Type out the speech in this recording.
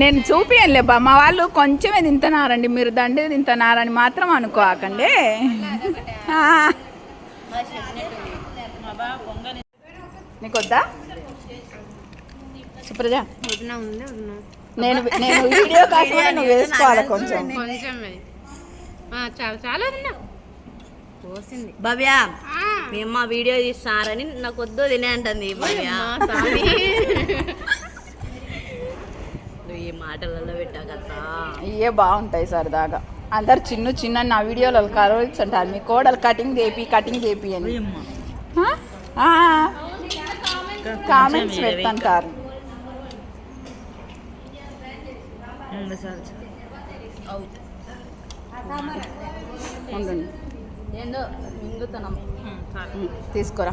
నేను చూపియనులే బా మా వాళ్ళు కొంచెమే తింటున్నారండి మీరు దండి తింటున్నారని మాత్రం అనుకోకండి. ఆ. నీకు వద్దా సుప్రజ. నేను నేను వీడియో కోసమే నువ్వు వేసుకోవాలి కొంచెం. చాలు చాలు భవ్య. మేము మా వీడియో తీస్తారని నాకు వద్దు తినే అంటుంది నువ్వు ఈ మాటలలో కదా. ఇవే బాగుంటాయి సరదాగా అందరు చిన్న చిన్న నా వీడియోలో కరోల్స్ అంటారు. మీ కోడలు కటింగ్ చేపి కటింగ్ చేపి అని. కామెంట్స్ పెడుతుంటారు ఉండండి. ఏందో మింగుతున్నాం తీసుకురా.